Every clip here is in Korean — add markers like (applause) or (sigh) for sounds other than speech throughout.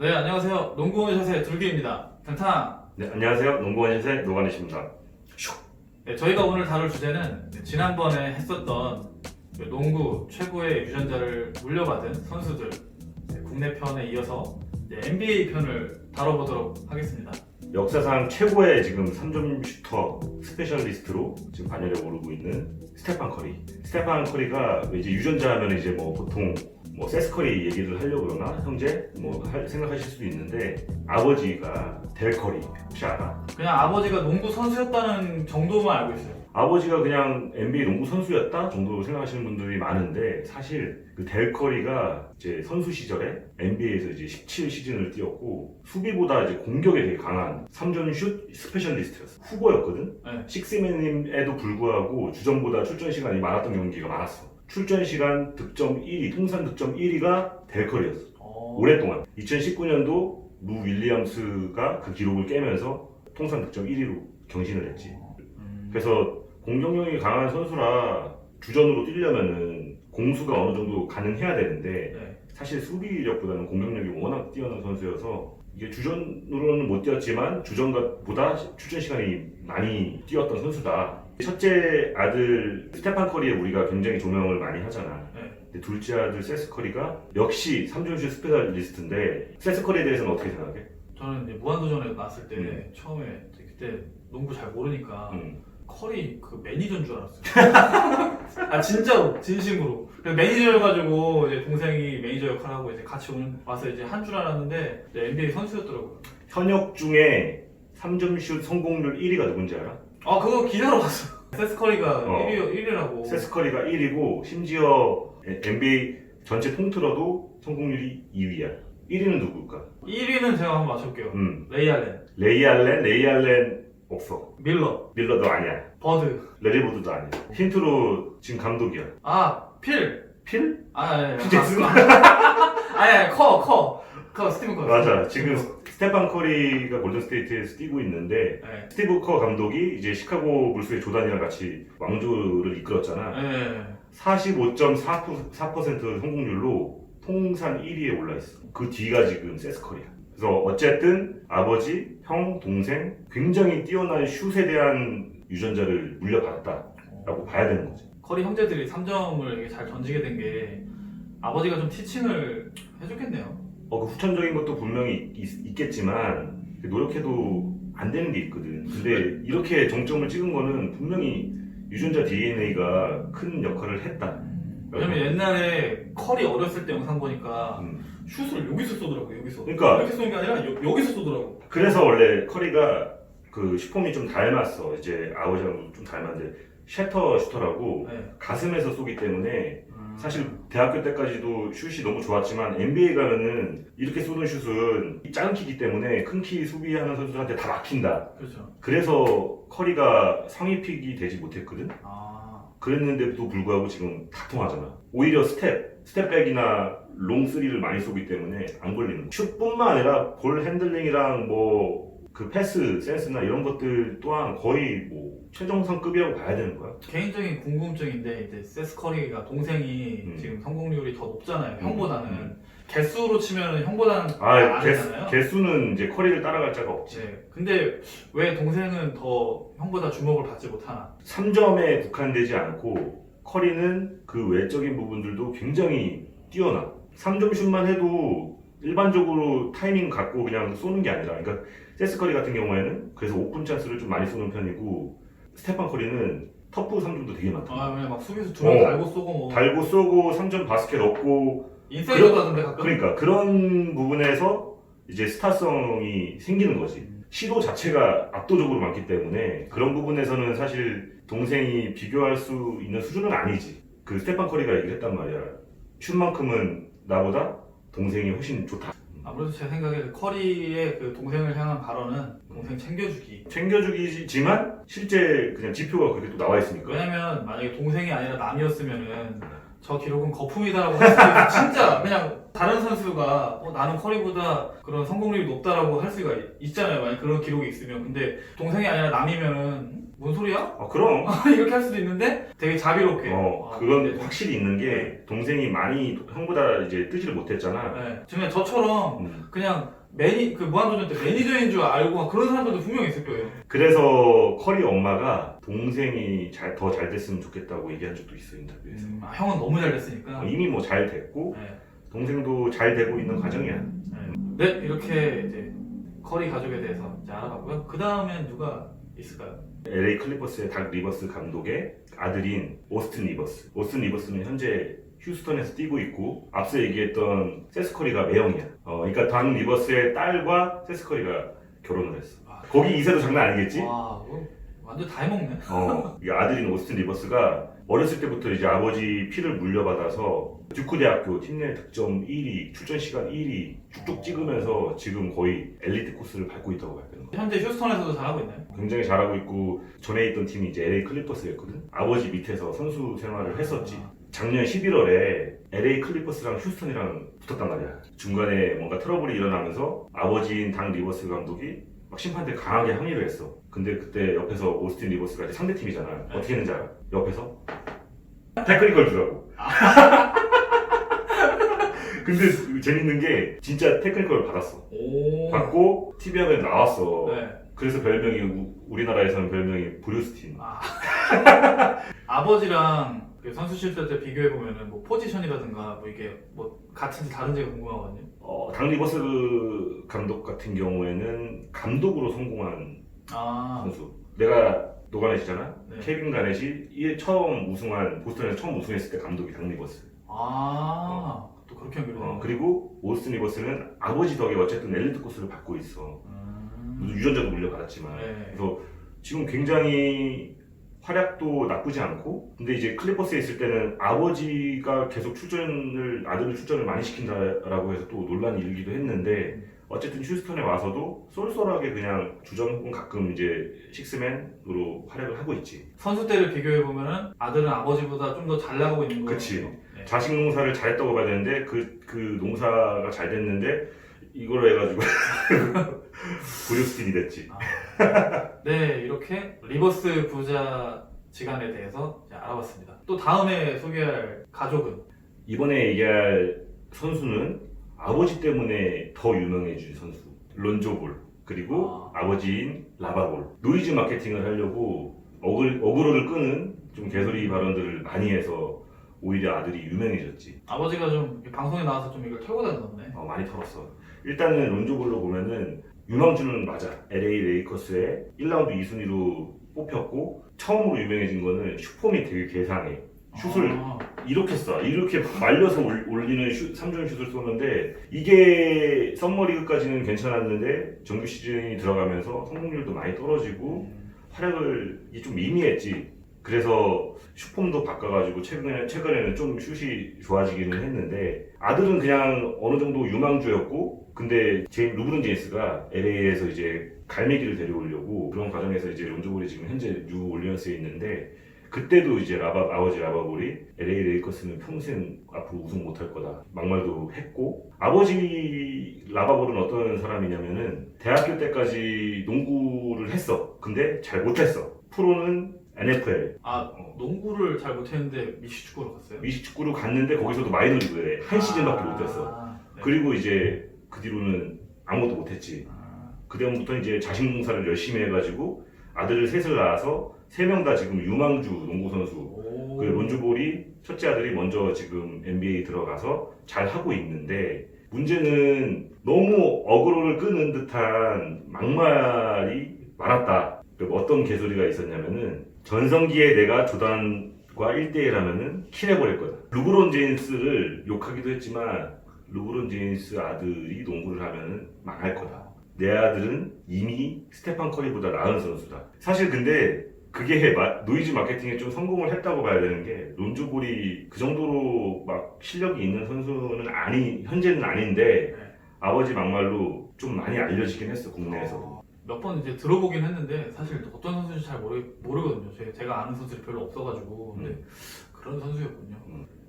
네, 안녕하세요. 농구원 샷의 둘기입니다. 탕탕. 네, 안녕하세요. 농구원 샷의 노관이십니다. 네, 저희가 오늘 다룰 주제는 지난번에 했었던 그 농구 최고의 유전자를 물려받은 선수들 네, 국내 편에 이어서 이제 NBA 편을 다뤄보도록 하겠습니다. 역사상 최고의 지금 3점 슈터 스페셜리스트로 지금 반열에 오르고 있는 스테판 커리. 스테판 커리가 이제 유전자 하면 이제 뭐 보통 뭐 세스 커리 얘기를 하려고 그러나 형제 뭐 할- 생각하실 수도 있는데 아버지가 델 커리 혹시 알아? 그냥 아버지가 농구 선수였다는 정도만 알고 있어요. 아버지가 그냥 NBA 농구 선수였다 정도로 생각하시는 분들이 많은데 사실 그 델 커리가 이제 선수 시절에 NBA에서 이제 17 시즌을 뛰었고 수비보다 이제 공격에 되게 강한 3점 슛 스페셜리스트였어. 후보였거든. 네. 식스맨임에도 불구하고 주전보다 출전 시간이 많았던 경기가 많았어. 출전 시간 득점 1위, 통산 득점 1위가 델 커리였어. 어, 오랫동안 2019년도 루 윌리엄스가 그 기록을 깨면서 통산 득점 1위로 경신을 했지. 음, 그래서 공격력이 강한 선수라 주전으로 뛰려면은 공수가 어느 정도 가능해야 되는데 네. 사실 수비력보다는 공격력이 워낙 뛰어난 선수여서 이게 주전으로는 못 뛰었지만 주전보다 출전 시간이 많이 뛰었던 선수다. 첫째 아들 스테판 커리에 우리가 굉장히 조명을 많이 하잖아. 네. 근데 둘째 아들 세스 커리가 역시 3점슛 스페셜리스트인데 세스 커리에 대해서는 어떻게 생각해? 저는 이제 무한도전에 나왔을 때 음. 처음에 이제 그때 농구 잘 모르니까 음. 커리 그 매니저인 줄 알았어요. (laughs) 아 진짜로 진심으로. 그래서 매니저여가지고 이제 동생이 매니저 역할 하고 이제 같이 오는 와서 이제 한 줄 알았는데 이제 NBA 선수였더라고요. 현역 중에 3점슛 성공률 1위가 누군지 알아? 아 그거 기사로 봤어. (laughs) 세스 커리가 어. 1위 1위라고. 세스 커리가 1위고 심지어 NBA 전체 통틀어도 성공률이 2위야. 1위는 누굴까? 1위는 제가 한번 맞춰볼게요. 음. 레이 알렌, 레이 알렌, 레이 알렌 없어. 밀러, 밀러도 아니야. 버드. 레리보드도 아니야. 힌트로 지금 감독이야. 아 필. 필? 아 아니 아니. (laughs) 아니 아니 커 커. 커 스티븐 커. 맞아. 지금 스테판 커리가 골든스테이트에서 뛰고 있는데 네. 스티브 커 감독이 이제 시카고 불스의 조단이랑 같이 왕조를 이끌었잖아. 네. 45.4% 성공률로 통산 1위에 올라 있어. 그 뒤가 지금 세스 커리야. 그래서 어쨌든 아버지, 형, 동생 굉장히 뛰어난 슛에 대한 유전자를 물려받았다라고 봐야 되는 거지. 커리 형제들이 3점을 잘 던지게 된 게 아버지가 좀 티칭을 해줬겠네요. 어, 그 후천적인 것도 분명히 있, 겠지만 노력해도 안 되는 게 있거든. 근데 이렇게 정점을 찍은 거는 분명히 유전자 DNA가 큰 역할을 했다. 왜냐면 옛날에 커리 어렸을 때 영상 보니까 음. 슛을 여기서 쏘더라고 여기서. 그러니까. 이렇게 쏘는 게 아니라 여, 여기서 쏘더라고. 그래서 원래 커리가 그 슈폼이 좀 닮았어. 이제 아버지랑 좀 닮았는데 셔터 슈터라고 네. 가슴에서 쏘기 때문에 음. 사실 대학교 때까지도 슛이 너무 좋았지만 NBA 가면은 이렇게 쏘는 슛은 작은 키기 때문에 큰 키 수비하는 선수들한테 다 막힌다. 그렇죠. 그래서 커리가 상위 픽이 되지 못했거든. 아 그랬는데도 불구하고 지금 다 통하잖아. 오히려 스텝, 스텝백이나 롱 쓰리를 많이 쏘기 때문에 안 걸리는. 거야. 슛뿐만 아니라 볼 핸들링이랑 뭐 그 패스 센스나 이런 것들 또한 거의 뭐 최정상급이라고 봐야 되는 거야. 개인적인 궁금증인데 이제 세스 커리가 동생이 음. 지금 성공률이 더 높잖아요. 음. 형보다는 음. 개수로 치면 형보다는 아, 아니잖아요. 개수, 개수는 이제 커리를 따라갈 자가 없지. 네. 근데 왜 동생은 더 형보다 주목을 받지 못하나? 3점에 국한되지 않고 커리는 그 외적인 부분들도 굉장히 뛰어나. 3점 슛만 해도 일반적으로 타이밍 갖고 그냥 쏘는 게 아니라 그러니까 세스 커리 같은 경우에는 그래서 오픈 찬스를 좀 많이 쏘는 편이고 스테판 커리는 터프 3점도 되게 많다. 아 그냥 막 수비수 두명 어. 달고 쏘고 뭐 달고 쏘고 3점 바스켓 얻고 인사이드 가던데 가끔. 그러니까 그런 부분에서 이제 스타성이 생기는 거지. 시도 자체가 압도적으로 많기 때문에 그런 부분에서는 사실 동생이 비교할 수 있는 수준은 아니지. 그 스테판 커리가 얘기를 했단 말이야. 슛만큼은 나보다 동생이 훨씬 좋다. 아무래도 제 생각에 그 커리의 그 동생을 향한 발언은 동생 챙겨주기. 챙겨주기지만 실제 그냥 지표가 그렇게 또 나와 있으니까. 왜냐면 만약에 동생이 아니라 남이었으면은 저 기록은 거품이다라고 할 수도 있고 진짜 그냥 다른 선수가 어, 나는 커리보다 그런 성공률이 높다라고 할 수가 있- 있잖아요. 만약 그런 기록이 있으면 근데 동생이 아니라 남이면은 뭔 소리야? 어, 그럼 (laughs) 이렇게 할 수도 있는데 되게 자비롭게. 어, 아, 그건 근데- 확실히 있는 게 동생이 많이 형보다 이제 뜨지를 못했잖아. 네. 그냥 저처럼 음. 그냥 매니 그 무한도전 때 매니저인 줄 알고 그런 사람들도 분명히 있을 거예요. 그래서 커리 엄마가 동생이 더잘 됐으면 좋겠다고 얘기한 적도 있어 인터뷰에서. 음, 아, 형은 너무 잘 됐으니까. 어, 이미 뭐 잘 됐고 네. 동생도 잘 되고 있는 과정이야. 네, 이렇게 이제 커리 가족에 대해서 이제 알아봤고요. 그 다음엔 누가 있을까요? LA 클리퍼스의 닥 리버스 감독의 아들인 오스틴 리버스. 오스틴 리버스는 현재 휴스턴에서 뛰고 있고 앞서 얘기했던 세스 커리가 매형이야. 어, 그러니까 닥 리버스의 딸과 세스 커리가 결혼을 했어. 와, 거기 이세도 장난 아니겠지? 와, 완전 다 해먹네. 어, 이 아들인 오스틴 리버스가 어렸을 때부터 이제 아버지 피를 물려받아서 듀크 대학교 팀내 득점 1위, 출전 시간 1위 쭉쭉 찍으면서 지금 거의 엘리트 코스를 밟고 있다고 봐야 되는 거야. 현재 휴스턴에서도 잘하고 있나요? 굉장히 잘하고 있고 전에 있던 팀이 이제 LA 클리퍼스였거든. 아버지 밑에서 선수 생활을 했었지. 작년 11월에 LA 클리퍼스랑 휴스턴이랑 붙었단 말이야. 중간에 뭔가 트러블이 일어나면서 아버지인 당 리버스 감독이 막 심판들 강하게 항의를 했어. 근데 그때 옆에서 오스틴 리버스가 이제 상대 팀이잖아. 어떻게 했는지 알아? 옆에서 태클이 걸 주라고. (laughs) 근데 재밌는 게 진짜 테크니컬을 받았어. 오. 받고 TV 화면에 나왔어. 네. 그래서 별명이 우, 우리나라에서는 별명이 브루스틴. 아. (laughs) 아버지랑 그 선수 시절 때 비교해 보면은 뭐 포지션이라든가 뭐 이게 뭐 같은지 다른지가 궁금하거든요. 어, 당 리버스 감독 같은 경우에는 감독으로 성공한 아. 선수. 내가 노가넷이잖아. 네. 케빈 가넷이 이 처음 우승한 보스턴에서 처음 우승했을 때 감독이 당 리버스. 아. 또 그렇게 연결이 어, 되는 그리고 오스틴 리버스는 아버지 덕에 어쨌든 엘리트 코스를 받고 있어. 음. 유전자도 물려받았지만. 네. 그래서 지금 굉장히 활약도 나쁘지 않고 근데 이제 클리퍼스에 있을 때는 아버지가 계속 출전을 아들을 출전을 많이 시킨다라고 해서 또 논란이 일기도 했는데 어쨌든 휴스턴에 와서도 쏠쏠하게 그냥 주전 혹은 가끔 이제 식스맨으로 활약을 하고 있지 선수 때를 비교해 보면은 아들은 아버지보다 좀 더 잘 나가고 있는 거예요. 그치. 네. 자식 농사를 잘했다고 봐야 되는데 그, 그 농사가 잘 됐는데 이걸로 해가지고 (laughs) 브루스틴이 됐지 (laughs) 네, 이렇게 리버스 부자 지간에 대해서 이제 알아봤습니다. 또 다음에 소개할 가족은 이번에 얘기할 선수는 아버지 때문에 더 유명해진 선수 론조볼 그리고 아. 버지인 라바볼 노이즈 마케팅을 하려고 어글, 어그로를 끄는 좀 개소리 발언들을 많이 해서 오히려 아들이 유명해졌지 아버지가 좀 방송에 나와서 좀 이걸 털고 다녔네. 어, 많이 털었어 일단은 론조볼로 보면은 유망주는 맞아 LA 레이커스의 1라운드 2순위로 뽑혔고 처음으로 유명해진 거는 슈폼이 되게 개상해 슛을 아, 이렇게 쏴. 이렇게 말려서 올- 올리는 슛, 3점 슛을 쏘는데 이게 썸머리그까지는 괜찮았는데 정규 시즌이 들어가면서 성공률도 많이 떨어지고 음, 활약을 좀 미미했지. 그래서 슈폼도 바꿔가지고 최근에 최근에는 좀 슛이 좋아지기는 했는데 아들은 그냥 어느 정도 유망주였고 근데 제임 루브론 제임스가 LA에서 이제 갈매기를 데려오려고 그런 과정에서 이제 론조볼이 지금 현재 뉴 올리언스에 있는데 그때도 이제 라바 아버지 라바볼이 LA 레이커스는 평생 앞으로 우승 못할 거다 막말도 했고 아버지 라바볼은 어떤 사람이냐면은 대학교 때까지 농구를 했어 근데 잘 못했어 프로는 NFL 아 농구를 잘 못했는데 미식축구로 갔어요? 미식 축구로 갔는데 거기서도 마이너리그에 한 시즌밖에 아, 못했어 네. 그리고 이제 그 뒤로는 아무것도 못했지 아, 그다음부터 이제 자식 농사를 열심히 해가지고 아들을 셋을 낳아서 세 명 다 지금 유망주 농구 선수 오. 그 론주볼이 첫째 아들이 먼저 지금 NBA 들어가서 잘 하고 있는데 문제는 너무 어그로를 끄는 듯한 막말이 많았다. 그 어떤 개소리가 있었냐면은 전성기에 내가 조단과 1대1 하면은 킬해버릴 거다. 루브론 제임스를 욕하기도 했지만 루브론 제임스 아들이 농구를 하면은 망할 거다. 내 아들은 이미 스테판 커리보다 나은 선수다. 사실 근데 그게 마- 노이즈 마케팅에 좀 성공을 했다고 봐야 되는 게 론조볼이 그 정도로 막 실력이 있는 선수는 아니 현재는 아닌데 네. 아버지 막말로 좀 많이 알려지긴 했어 국내에서. 몇 번 이제 들어보긴 했는데 사실 어떤 선수인지 잘 모르, 모르거든요. 제, 제가 아는 선수들이 별로 없어가지고 근데 그런 선수였군요.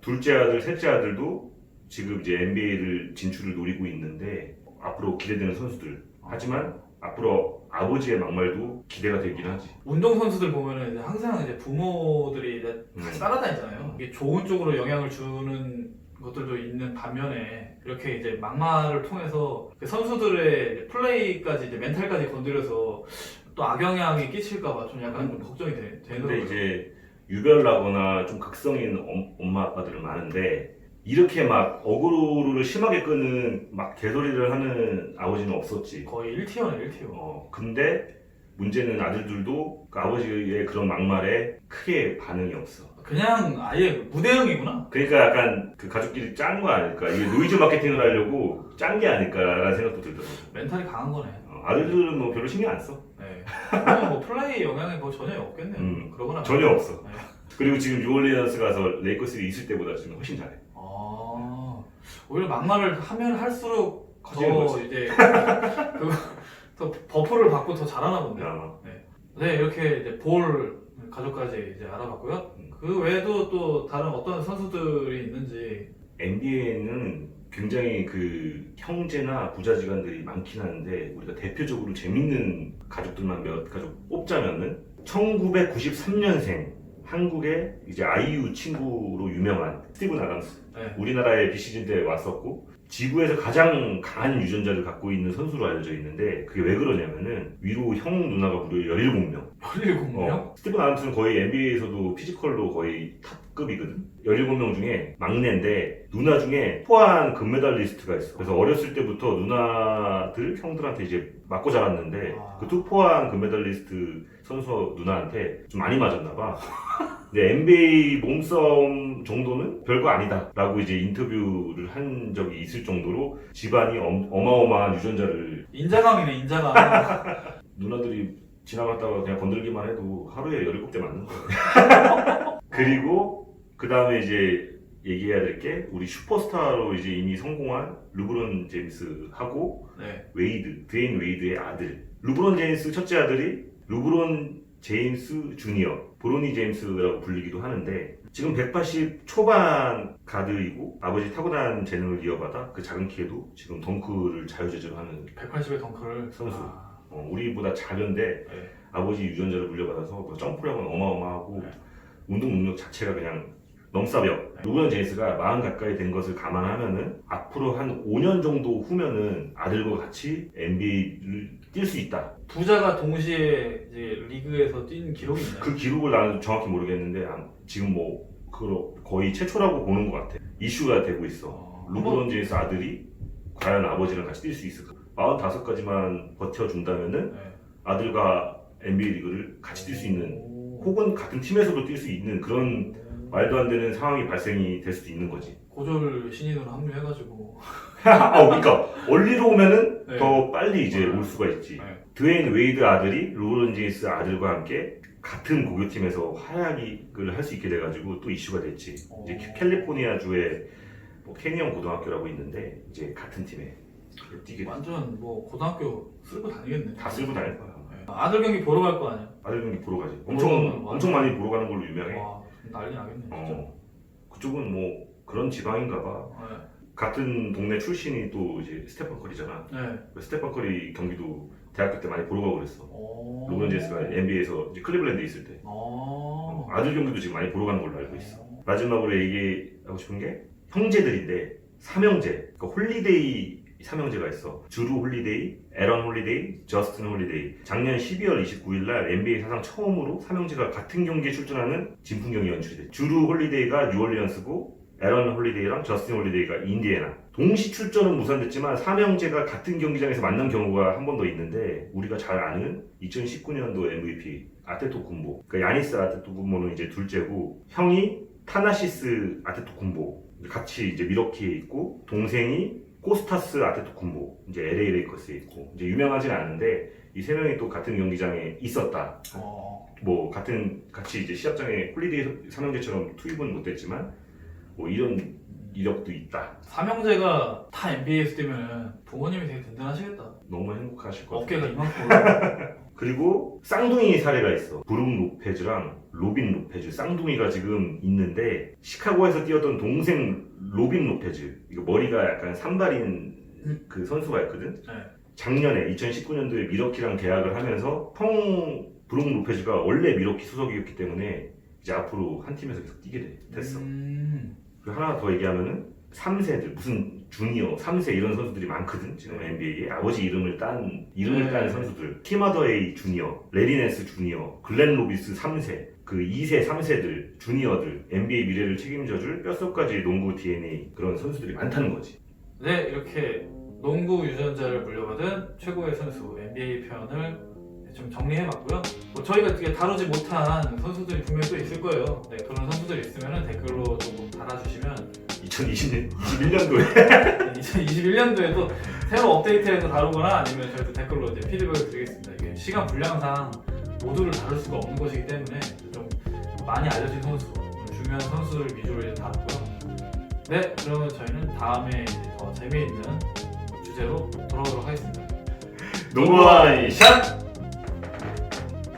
둘째 아들, 셋째 아들도 지금 이제 NBA를 진출을 노리고 있는데 앞으로 기대되는 선수들. 하지만 앞으로 아버지의 막말도 기대가 되긴 하지. 운동 선수들 보면은 이제 항상 이제 부모들이 이제 같이 음. 따라다니잖아요. 이게 좋은 쪽으로 영향을 주는 것들도 있는 반면에 이렇게 이제 막말을 통해서 그 선수들의 플레이까지 이제 멘탈까지 건드려서 또 악영향이 끼칠까봐 좀 약간 좀 걱정이 되, 근데 되더라고요. 이제 유별나거나 좀 극성인 엄- 엄마 아빠들은 많은데 이렇게 막 어그로를 심하게 끄는 막 개소리를 하는 아버지는 없었지. 거의 1티어네 1티어. 어, 근데 문제는 아들들도 그 아버지의 그런 막말에 크게 반응이 없어. 그냥 아예 무대응이구나. 그러니까 약간 그 가족끼리 짠 거 아닐까? 이게 노이즈 마케팅을 하려고 짠 게 아닐까라는 생각도 들더라고. 멘탈이 강한 거네. 어, 아들들은 뭐 별로 신경 안 써. 네. 그냥 뭐 플레이 영향이 뭐 전혀 없겠네요. 음, 그러거나 전혀 없어. 네. 그리고 지금 뉴올리언스 가서 레이커스 있을 때보다 지금 훨씬 잘해. 아, 오히려 막말을 하면 할수록 커지는 더 거지. 이제 그, 더 버프를 받고 더 잘하나 본데. 야, 네, 이렇게 이제 볼 가족까지 이제 알아봤고요. 음. 그 외에도 또 다른 어떤 선수들이 있는지 NBA는 굉장히 그 형제나 부자지간들이 많긴 한데 우리가 대표적으로 재밌는 가족들만 몇 가족 뽑자면은 1993년생 한국의 이제 아이유 친구로 유명한 스티븐 아담스 네. 우리나라에 비시즌 때 왔었고 지구에서 가장 강한 유전자를 갖고 있는 선수로 알려져 있는데 그게 왜 그러냐면은 위로 형 누나가 무려 17명 17명? 어, 스티븐 아담스는 거의 NBA에서도 피지컬로 거의 탑 급이거든. 17명 중에 막내인데 누나 중에 포한 금메달리스트가 있어. 그래서 어렸을 때부터 누나들 형들한테 이제 맞고 자랐는데 아. 그 투포한 금메달리스트 선수 누나한테 좀 많이 맞았나 봐. 근데 NBA 몸싸움 정도는 별거 아니다라고 이제 인터뷰를 한 적이 있을 정도로 집안이 엄, 어마어마한 유전자를 인자감이네, 인자감. 누나들이 지나갔다가 그냥 건들기만 해도 하루에 17대 맞는 거예요. 그리고 그 다음에 이제 얘기해야 될 게 우리 슈퍼스타로 이제 이미 성공한 르브론 제임스하고 네. 웨이드, 드웨인 웨이드의 아들. 르브론 제임스 첫째 아들이 르브론 제임스 주니어, 브로니 제임스라고 불리기도 하는데 지금 180 초반 가드이고 아버지 타고난 재능을 이어받아 그 작은 키에도 지금 덩크를 자유자재로 하는 180의 덩크를. 선수. 아, 어, 우리보다 작은데 네. 아버지 유전자를 물려받아서 뭐 점프력은 어마어마하고 네. 운동 능력 자체가 그냥 넘사벽. 네. 루브론 제임스가 40 가까이 된 것을 감안하면은 앞으로 한 5년 정도 후면은 아들과 같이 NBA를 뛸 수 있다. 부자가 동시에 이제 리그에서 뛴 기록이 있나요? 그 기록을 나는 정확히 모르겠는데 아, 지금 뭐 그거 거의 최초라고 보는 것 같아. 이슈가 되고 있어. 어, 루브론 제임스 아들이 과연 아버지랑 같이 뛸 수 있을까? 45까지만 버텨준다면은 네. 아들과 NBA 리그를 같이 뛸 수 있는 오. 혹은 같은 팀에서도 뛸 수 있는 그런 말도 안 되는 상황이 발생이 될 수도 있는 거지. 고졸 신인으로 합류해가지고 (laughs) 아, 그러니까 원리로 오면은 네. 더 빨리 이제 네. 올 수가 있지. 네. 드웨인 웨이드 아들이 로브론 제임스 아들과 함께 같은 고교팀에서 활약을 할 수 있게 돼가지고 또 이슈가 됐지. 오. 이제 캘리포니아 주에 뭐 캐니언 고등학교라고 있는데 이제 같은 팀에 뛰게 돼. 완전 뭐 고등학교 쓸고 다니겠네. 다 쓸고 다닐 거야. 네. 아들 경기 보러 갈 거 아니야? 아들 경기 보러 가지. 보러 엄청 가면 엄청 많이 보러 가는 걸로 유명해. 와 난리 나겠네 진짜. 어. 그쪽은 뭐 그런 지방인가 봐. 네. 같은 동네 출신이 또 이제 스테판 커리잖아. 네. 스테판 커리 경기도 대학교 때 많이 보러 가고 그랬어. 오. 로브론 제임스가 NBA에서 클리블랜드에 있을 때 어. 아들 경기도 지금 많이 보러 가는 걸로 알고 있어. 마지막으로 얘기하고 싶은 게 형제들인데 삼형제, 그러니까 홀리데이 삼형제가 있어. 주루 홀리데이, 에런 홀리데이, 저스틴 홀리데이. 작년 12월 29일 날 NBA 사상 처음으로 삼형제가 같은 경기에 출전하는 진풍경이 연출이 돼. 주루 홀리데이가 뉴올리언스고 에런 홀리데이랑 저스틴 홀리데이가 인디애나. 동시 출전은 무산됐지만 삼형제가 같은 경기장에서 만난 경우가 한 번 더 있는데 우리가 잘 아는 2019년도 MVP 아테토 군보. 그러니까 야니스 아테토 군보는 이제 둘째고 형이 타나시스 아테토 군보. 같이 이제 미러키에 있고 동생이 코스타스 아테토 군보. 이제 LA 레이커스에 있고 이제 유명하진 않은데 이 세 명이 또 같은 경기장에 있었다. 어. 뭐 같은 같이 이제 시합장에 홀리데이 삼형제처럼 투입은 못됐지만 뭐 이런 이력도 있다. 삼형제가 다 NBA에서 뛰면 부모님이 되게 든든하시겠다. 너무 행복하실 것 같아요. 어깨가 이만큼 올라. (laughs) 그리고 쌍둥이 사례가 있어. 브룩 로페즈랑 로빈 로페즈 쌍둥이가 지금 있는데 시카고에서 뛰었던 동생 로빈 로페즈 이거 머리가 약간 산발인 그 선수가 있거든. 네. 작년에 2019년도에 미러키랑 계약을 하면서 펑 브룩 로페즈가 원래 미러키 소속이었기 때문에 이제 앞으로 한 팀에서 계속 뛰게 돼- 됐어. 음, 그리고 하나 더 얘기하면은 3세들 무슨 주니어 3세 이런 선수들이 많거든 지금 NBA에. 아버지 이름을 딴 이름을 네. 딴 선수들. 티마더에이 주니어 레리네스 주니어 글렌 로비스 3세. 그 2세 3세들 주니어들 NBA 미래를 책임져줄 뼛속까지 농구 DNA 그런 선수들이 많다는 거지. 네 이렇게 농구 유전자를 물려받은 최고의 선수 NBA 편을 좀 정리해봤고요. 뭐 저희가 이렇게 다루지 못한 선수들이 분명히 또 있을 거예요. 네, 그런 선수들 있으면 댓글로 조금 달아주시면 2020년 21년도에 2021년도에도 새로 업데이트해서 다루거나 아니면 저희도 댓글로 이제 피드백을 드리겠습니다. 이게 시간 분량상 모두를 다룰 수가 없는 것이기 때문에 좀 많이 알려진 선수, 좀 중요한 선수를 위주로 이제 다뤘고요. 네, 그러면 저희는 다음에 이제 더 재미있는 주제로 돌아오도록 하겠습니다. 농구와이 샷